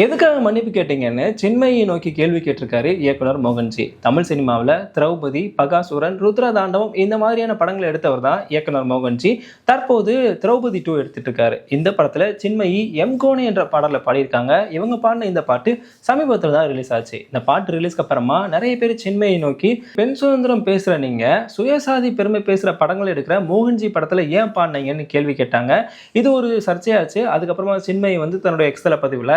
எதுக்காக மன்னிப்பு கேட்டீங்கன்னு சின்மையை நோக்கி கேள்வி கேட்டிருக்காரு இயக்குனர் மோகன்ஜி. தமிழ் சினிமாவில் திரௌபதி பகாசுரன் ருத்ரதாண்டவம் இந்த மாதிரியான படங்களை எடுத்தவர் தான் இயக்குனர் மோகன்ஜி. தற்போது திரௌபதி டூ எடுத்துட்டு இருக்காரு இந்த படத்தில் சின்மயி எம் கோணி என்ற பாடலில் பாடியிருக்காங்க. இவங்க பாடின இந்த பாட்டு சமீபத்தில் தான் ரிலீஸ் ஆச்சு. இந்த பாட்டு ரிலீஸ்க்கு அப்புறமா நிறைய பேர் சின்மையை நோக்கி பெண் சுதந்திரம் பேசுகிற நீங்கள் சுயசாதி பெருமை பேசுகிற படங்கள் எடுக்கிற மோகன்ஜி படத்தில் ஏன் பாடினீங்கன்னு கேள்வி கேட்டாங்க. இது ஒரு சர்ச்சையாச்சு. அதுக்கப்புறமா சின்மயி வந்து தன்னுடைய எக்ஸல பதிவில்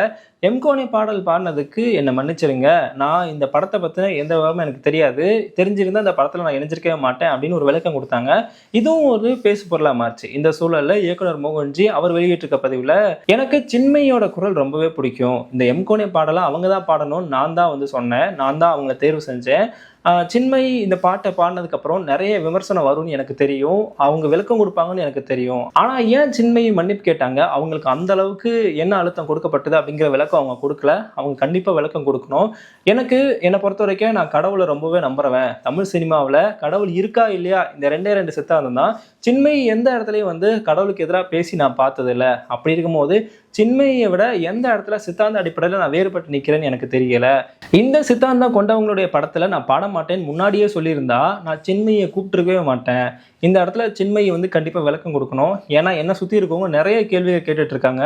எம்கோனி பாடல் பாடினதுக்கு என்னை மன்னிச்சிருங்க. நான் இந்த படத்தை பற்றின எந்த விவரமும் எனக்கு தெரியாது. தெரிஞ்சிருந்தால் இந்த படத்தில் நான் இணைஞ்சிருக்கவே மாட்டேன் அப்படின்னு ஒரு விளக்கம் கொடுத்தாங்க. இதுவும் ஒரு பேசு பொருளாக மாறுச்சு. இந்த சூழலில் இயக்குனர் மோகன்ஜி அவர் வெளியிட்டிருக்க பதிவில் எனக்கு சின்மையோட குரல் ரொம்பவே பிடிக்கும். இந்த எம்கோனி பாடலை அவங்க தான் பாடணும்னு நான் தான் வந்து சொன்னேன். நான் தான் அவங்கள தேர்வு செஞ்சேன். சின்மயி சின்மை இந்த பாட்டை பாடினதுக்கு அப்புறம் நிறைய விமர்சனம் வரும்னு எனக்கு தெரியும். அவங்க விளக்கம் கொடுப்பாங்கன்னு எனக்கு தெரியும். ஆனா ஏன் சின்மை மன்னிப்பு கேட்டாங்க? அவங்களுக்கு அந்த அளவுக்கு என்ன அழுத்தம் கொடுக்கப்பட்டது அப்படிங்கிற விளக்கம் அவங்க கொடுக்கல. அவங்க கண்டிப்பா விளக்கம் கொடுக்கணும். எனக்கு என்னை பொறுத்த வரைக்கும் நான் கடவுளை ரொம்பவே நம்புறவன். தமிழ் சினிமாவில் கடவுள் இருக்கா இல்லையா? இந்த ரெண்டே ரெண்டு சித்தாந்தம் தான் சின்மை எந்த இடத்துலையும் வந்து கடவுளுக்கு எதிராக பேசி நான் பார்த்ததில்ல. அப்படி இருக்கும்போது சின்மையை விட எந்த இடத்துல சித்தாந்த அடிப்படையில் நான் வேறுபட்டு நிற்கிறேன்னு எனக்கு தெரியல. இந்த சித்தாந்தம் கொண்டவங்களுடைய படத்தில் நான் பாட மாட்டேன்னு முன்னாடியே சொல்லியிருந்தா நான் சின்மையை கூப்பிட்டுருக்கவே மாட்டேன். இந்த இடத்துல சின்மையை வந்து கண்டிப்பாக விளக்கம் கொடுக்கணும். ஏன்னா என்னை சுற்றி இருக்கவங்க நிறைய கேள்விகள் கேட்டுட்டு இருக்காங்க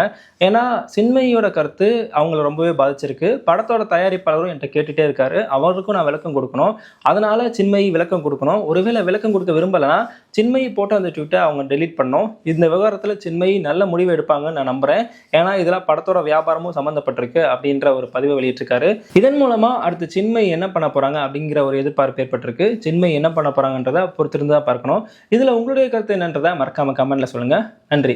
ஏன்னா சின்மையோட கருத்து அவங்கள ரொம்பவே பாதிச்சிருக்கு. படத்தோட தயாரிப்பாளரும் என்கிட்ட கேட்டுகிட்டே இருக்காரு. அவருக்கும் நான் விளக்கம் கொடுக்கணும். அதனால சின்மையை விளக்கம் கொடுக்கணும். ஒருவேளை விளக்கம் கொடுக்க விரும்பலைன்னா சின்மையை போட்ட அந்த ட்விட்டை அவங்க டெலீட் பண்ணணும். இந்த விவகாரத்தில் சின்மையை நல்ல முடிவு எடுப்பாங்கன்னு நான் நம்புகிறேன் ஏன்னா இதெல்லாம் படத்தோட வியாபாரமும் சம்மந்தப்பட்டிருக்கு அப்படின்ற ஒரு பதிவை வெளியிட்டிருக்காரு. இதன் மூலமா அடுத்து சின்மை என்ன பண்ண போறாங்க அப்படிங்கிற ஒரு எதிர்பார்ப்பு ஏற்பட்டிருக்கு. சின்மை என்ன பண்ண போறாங்கன்றத பொறுத்திருந்து தான் பார்க்கணும். இதுல உங்களுடைய கருத்து என்னன்றதை மறக்காம கமெண்ட்ல சொல்லுங்க. நன்றி.